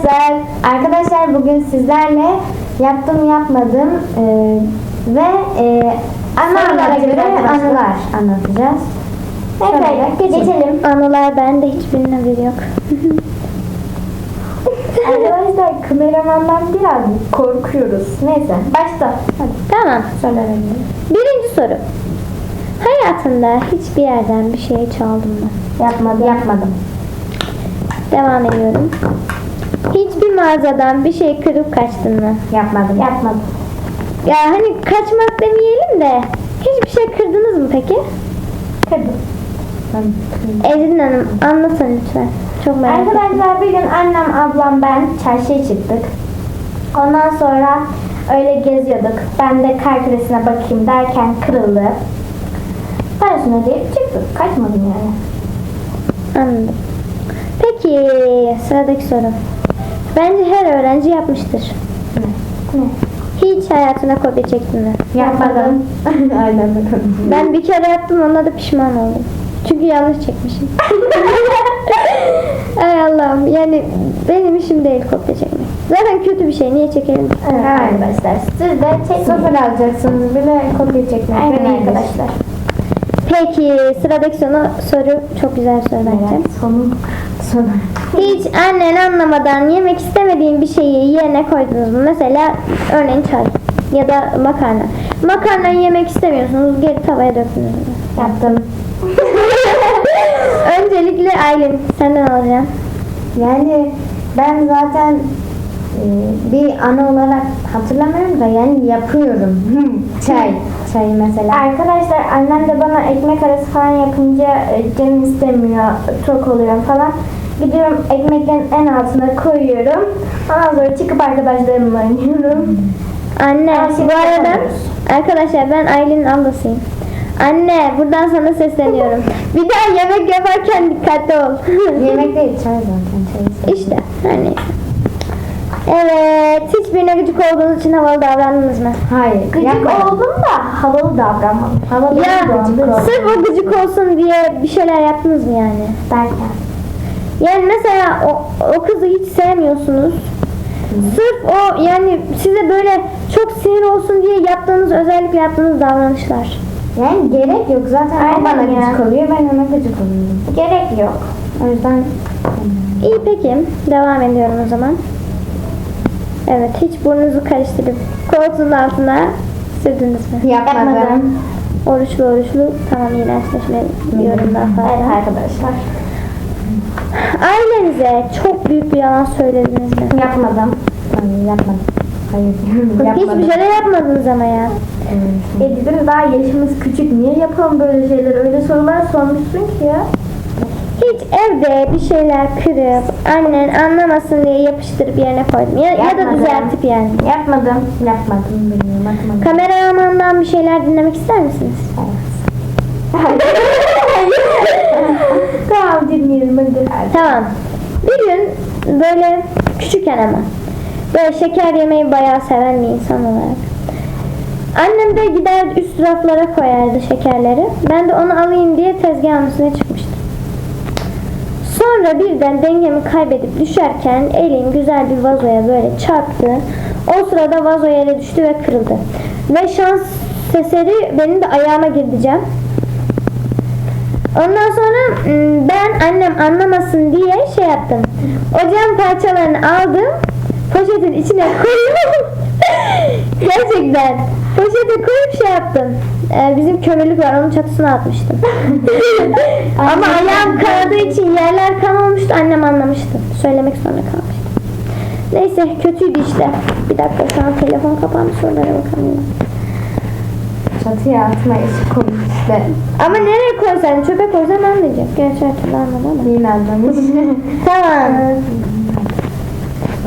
Arkadaşlar, arkadaşlar bugün sizlerle yaptım yapmadım e, ve e, anılara göre anılar anlatacağız. Evet, geçelim. Anılar bende hiçbirinin haberi yok. Arkadaşlar kameramandan biraz korkuyoruz. Neyse, başla. Hadi Tamam. söyleyelim. Birinci soru. Hayatında hiçbir yerden bir şey çaldın mı? Yapmadım. Yapmadım. Devam ediyorum. Hiçbir mağazadan bir şey kırıp kaçtın mı? Yapmadım. Yapmadım. Ya hani kaçmak demeyelim de hiçbir şey kırdınız mı peki? Kırdım. Ecrin Hanım anlatın lütfen. Çok merak ettim. Arkadaşlar bir gün annem, ablam, ben çarşıya çıktık. Ondan sonra öyle geziyorduk. Ben de kar küresine bakayım derken kırıldı. Parasını ödeyip çıktık. Kaçmadım yani. Anladım. Peki sıradaki soru. Bence her öğrenci yapmıştır. Ne? Hiç hayatına kopya çektin mi? Yapmadım. Aynen bakalım. Ben bir kere yaptım onda da pişman oldum. Çünkü yanlış çekmişim. Ay Allah'ım yani benim işim değil kopya çekmek. Zaten kötü bir şey niye çekelim? Evet, arkadaşlar siz de sıfır alacaksınız. Bir de kopya çekmek. Aynen arkadaşlar. Peki sıradaki sonu soru çok güzel soru bence. Evet, sonun sonu. Hiç annen anlamadan yemek istemediğin bir şeyi yerine koydunuz mu? Mesela örneğin çay ya da makarna. Makarnayı yemek istemiyorsunuz geri tavaya döktünüz mü? Yaptım. Öncelikle Aylin senden alacağım. Yani ben zaten e, bir ana olarak hatırlamıyorum da yani yapıyorum. Çay. Çay mesela. Arkadaşlar annem de bana ekmek arası falan yapınca e, canım istemiyor, çok oluyor falan. Gidiyorum ekmeklerin en altına koyuyorum. Ondan sonra çıkıp arkadaşlarımla oynuyorum. Anne Her bu arada arkadaşlar ben Aylin'in ablasıyım. Anne buradan sana sesleniyorum. Bir daha yemek yaparken dikkatli ol. Yemek değil çay zaten. Çay işte neyse. Evet hiçbirine gıcık olduğunuz için havalı davrandınız mı? Hayır. Gıcık oldum da havalı davranmadım. Havalı Ya gıcık oldum. sırf o gıcık olsun diye bir şeyler yaptınız mı yani? Derken. Yani mesela o, o kızı hiç sevmiyorsunuz. Sırf o yani size böyle çok sinir olsun diye yaptığınız özellikle yaptığınız davranışlar. Yani gerek yok zaten o Aynen bana ya. gıcık oluyor ben ona gıcık oluyorum. Gerek yok. O yüzden İyi peki. Devam ediyorum o zaman. Evet hiç burnunuzu karıştırıp koltuğun altına sürdünüz mü? yapmadım. Oruçlu oruçlu tamam iğrençleşme diyorum daha Evet fazla. arkadaşlar. Ailenize çok büyük bir yalan söylediniz mi? Yapmadım. Hayır yapmadım. Hayır Hiçbir şey de yapmadınız ama ya. E dedim daha yaşımız küçük niye yapalım böyle şeyler öyle sorular sormuşsun ki ya. Hiç evde bir şeyler kırıp annen anlamasın diye yapıştırıp yerine koydum. Ya, ya da Yapmadım. düzeltip yani. Yapmadım. Yapmadım bilmiyorum yapmadım. Kameramandan bir şeyler dinlemek ister misiniz? tamam dinleyelim hadi. Tamam. Bir gün böyle küçükken ama böyle şeker yemeyi bayağı seven bir insan olarak. Annem de gider üst raflara koyardı şekerleri. Ben de onu alayım diye tezgahın üstüne çıkmıştım. Sonra birden dengemi kaybedip düşerken elim güzel bir vazoya böyle çarptı. O sırada vazo yere düştü ve kırıldı. Ve şans eseri benim de ayağıma girdi. Ondan sonra ım, ben annem anlamasın diye şey yaptım. O cam parçalarını aldım. Poşetin içine koydum. Gerçekten. Poşete koyup şey yaptım. Ee, bizim kömürlük var onun çatısına atmıştım. Ama ayağım kanadığı için yerler kan olmuştu. Annem anlamıştı. Söylemek zorunda kalmıştım. Neyse kötüydü işte. Bir dakika şu an telefon kapandı sorulara bakalım. Çatıya atma işi komik işte. Ama nereye koysan çöpe koysan anlayacak. Gerçi her anladı ama. Yine anlamış. Tamam.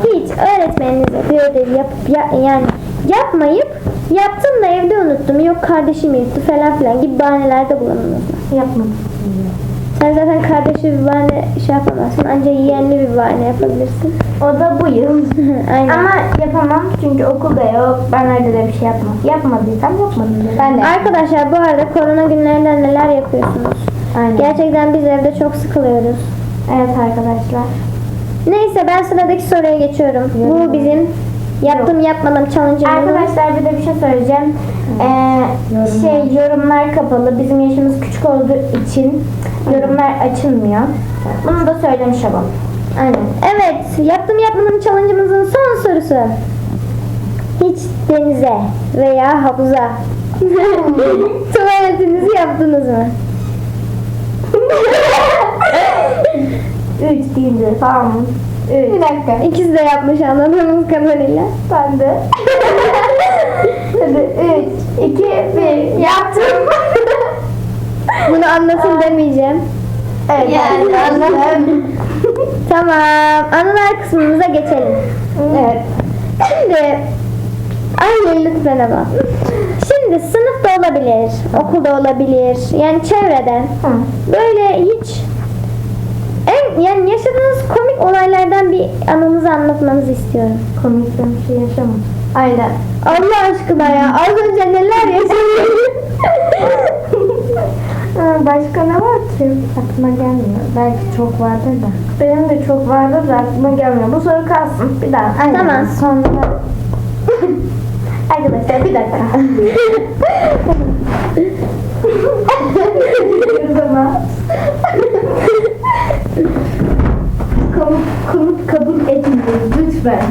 Hiç öğretmeninize bir ödevi yapıp ya- yani yapmayıp yaptım da evde unuttum. Yok kardeşim yırttı falan filan gibi bahanelerde bulundunuz mu? Yapmadım. Sen zaten kardeşi bir bahane şey yapamazsın. Ancak yeğenli bir bahane yapabilirsin. O da bu yıl. Aynen. Ama yapamam çünkü okulda yok. Ben öyle de bir şey yapmam. Yapmadıysam yapmadım. Ben de. Arkadaşlar bu arada korona günlerinde neler yapıyorsunuz? Aynen. Gerçekten biz evde çok sıkılıyoruz. Evet arkadaşlar. Neyse ben sıradaki soruya geçiyorum. Bu bizim yaptım yapmadım challenge'ımız. Arkadaşlar bir de bir şey söyleyeceğim. Ee, şey yorumlar kapalı. Bizim yaşımız küçük olduğu için yorumlar açılmıyor. Bunu da söylemiş olalım. Aynen. Evet, yaptım yapmadım challenge'ımızın son sorusu. Hiç denize veya havuza tuvaletinizi yaptınız mı? Üç deyince tamam. Üç. Bir dakika. İkisi de yapmış anladığımız kadarıyla. Ben de. Hadi üç, iki, bir. Yaptım. Bunu anlatın demeyeceğim. evet. Yani anladım. Tamam, anılar kısmımıza geçelim. evet. Şimdi Ay lütfen ama. Şimdi sınıfta olabilir, okulda olabilir, yani çevreden. Hı. Böyle hiç en yani yaşadığınız komik olaylardan bir anınızı anlatmanızı istiyorum. Komik bir şey yaşamam. Aynen. Allah aşkına ya az önce neler yaşadın? Aa, Başka ne var ki? Aklıma gelmiyor. Belki çok vardır da. Benim de çok vardır da aklıma gelmiyor. Bu soru kalsın. Bir daha. Aynen. Tamam. Sonra... Arkadaşlar bir dakika. Komut, komut kabul etmiyoruz lütfen.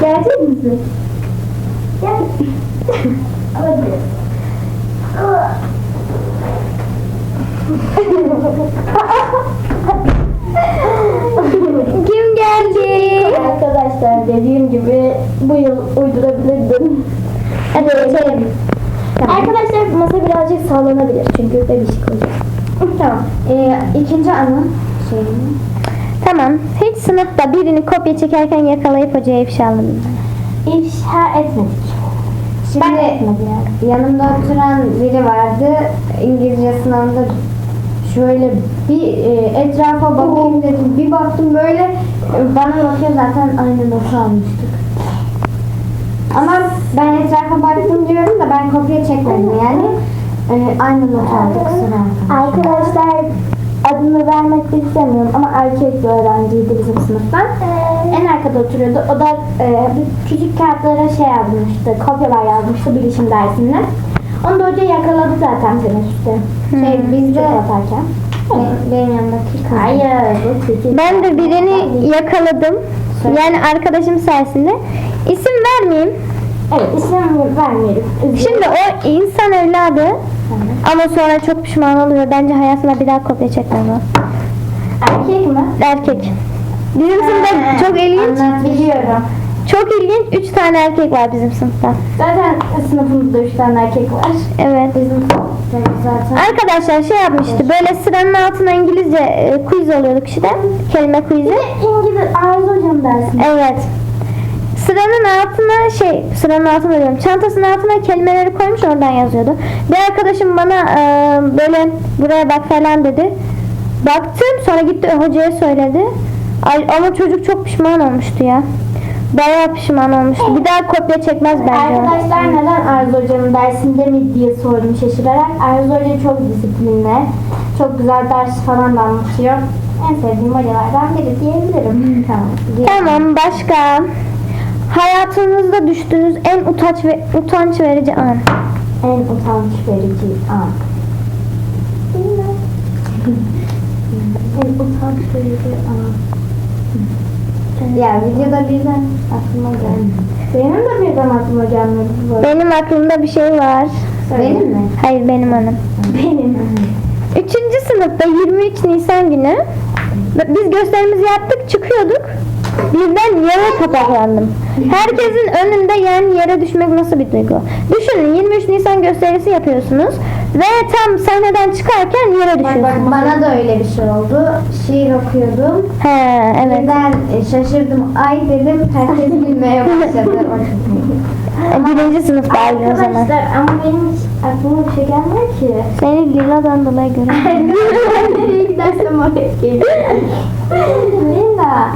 Gelecek misin? Gel. Hadi. Dediğim gibi bu yıl uydurabilirdim. Hadi geçelim. Tamam. Arkadaşlar masa birazcık sallanabilir çünkü bebişik olacak. tamam. Ee, ikinci anı şey. Tamam. Hiç sınıfta birini kopya çekerken yakalayıp hocaya ifşa alındı. İfşa etmedik. Şimdi Ben etmedim yani. yanımda oturan biri vardı. İngilizce sınavında şöyle bir e, etrafa bakayım dedim. Bir baktım böyle bana bakıyor zaten aynı notu almıştık. Ama ben etrafa baktım diyorum da ben kopya çekmedim yani. E, aynı notu aldık sıra. Arkadaşlar adını vermek istemiyorum ama erkek bir öğrenciydi bizim sınıftan. En arkada oturuyordu. O da e, küçük kağıtlara şey yazmıştı, kopyalar yazmıştı bilişim dersinde. Onu da hoca yakaladı zaten teneffüste. Şey bizde Çöp atarken. Benim yanımdaki. Hayır, bu. Ben de birini yakaladım. Yani arkadaşım sayesinde. İsim vermeyeyim. Evet, isim vermeyelim. Üzgünüm. Şimdi o insan evladı ama sonra çok pişman oluyor. Bence hayatında bir daha kopya çekmez o. Erkek mi? Erkek. Bizim sınıfta çok ilginç. Anlat Biliyorum. Çok ilginç. Üç tane erkek var bizim sınıfta. Zaten sınıfımızda üç tane erkek var. Evet. Bizim zaten Arkadaşlar şey yapmıştı. Böyle sıranın altına İngilizce e, quiz oluyordu kişide. Kelime quizi. İngiliz Arzu hocam dersin. Evet. Sıranın altına şey, sıranın altına diyorum. Çantasının altına kelimeleri koymuş oradan yazıyordu. Bir arkadaşım bana e, böyle buraya bak falan dedi. Baktım sonra gitti hocaya söyledi. Ay, ama çocuk çok pişman olmuştu ya. Bayağı pişman olmuştu. Bir daha kopya çekmez bence. Arkadaşlar neden Arzu hocamın dersinde mi diye sordum şaşırarak. Arzu hoca çok disiplinli. Çok güzel ders falan da anlatıyor. En sevdiğim hocalardan biri diyebilirim. tamam. Tamam başka. Hayatınızda düştüğünüz en utanç ve utanç verici an. En utanç verici an. Bilmem. en utanç verici an. Ya videoda birden aklıma geldi. Benim de birden aklıma gelmedi bu. arada. Benim aklımda bir şey var. Benim mi? Hayır benim hanım. Benim. Üçüncü sınıfta 23 Nisan günü biz gösterimizi yaptık çıkıyorduk. Birden yere kapaklandım. Herkesin önünde yani yere düşmek nasıl bir duygu? Düşünün 23 Nisan gösterisi yapıyorsunuz ve tam sahneden çıkarken yere Bak, düşüyorsunuz. bana da öyle bir şey oldu. Şiir okuyordum. He evet. Birden e, şaşırdım. Ay dedim. Herkes gülmeye başladı. Birinci sınıftaydı o zaman. Arkadaşlar ama benim hiç aklıma bir şey gelmiyor ki. Seni Lila'dan dolayı görüyorum. Nereye gidersem oraya geliyor. Linda.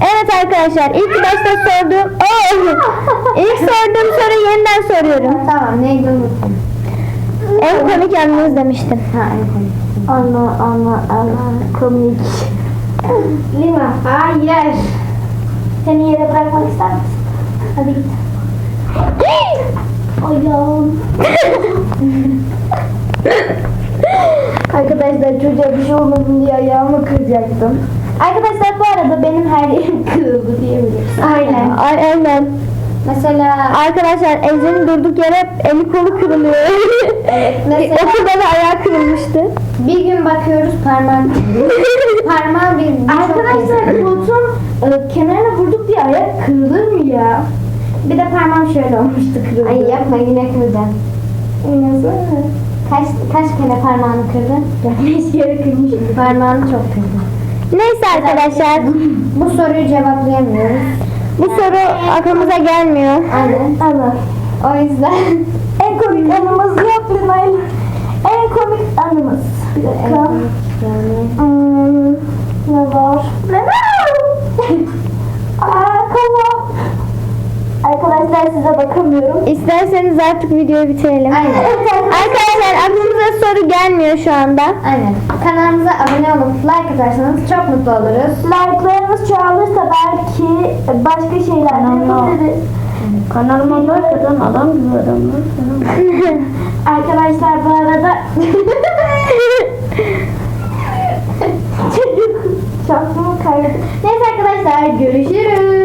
Evet arkadaşlar ilk başta sorduğum Oo! ilk sorduğum soruyu yeniden soruyorum. Tamam neydi unuttum. En komik anınız demiştim. Ha en komik. Ana ana ana komik. Lina hayır. Seni yere bırakmak ister misin? Hadi git. Ayağım. Arkadaşlar çocuğa bir şey olmasın diye ayağımı kıracaktım. Arkadaşlar bu arada benim her yerim kırıldı diyebiliriz. Aynen. Ay, aynen. Mesela Arkadaşlar Ece'nin durduk yere eli kolu kırılıyor. mesela- Okulda da ayağı kırılmıştı. bir gün bakıyoruz parmağın parmağı bir Arkadaşlar koltuğun e, kenarına vurduk diye ayak kırılır mı ya? Bir de parmağım şöyle olmuştu kırıldı. Ay yapma yine kıracağım. Nasıl? Kaç kaç kere parmağını kırdın? Beş kere kırmışım. Parmağını çok kırdın. Neyse arkadaşlar Bu soruyu cevaplayamıyoruz. Bu soru aklımıza gelmiyor. Aynen. Allah. O yüzden En komik anımız yok Lina'yla. En komik anımız. Bir dakika. Hmm, ne var? Ne var? Aa, kafam. Arkadaşlar size bakamıyorum. İsterseniz artık videoyu bitirelim. Aynen. Arkadaşlar aklımıza soru gelmiyor şu anda. Aynen. Kanalımıza abone olup like atarsanız çok mutlu oluruz. Like'larınız çoğalırsa belki başka şeyler yapabiliriz. Kanalıma like atan adam gibi adamlar. Arkadaşlar bu arada çocuk şansımı kaybettim. Neyse arkadaşlar görüşürüz.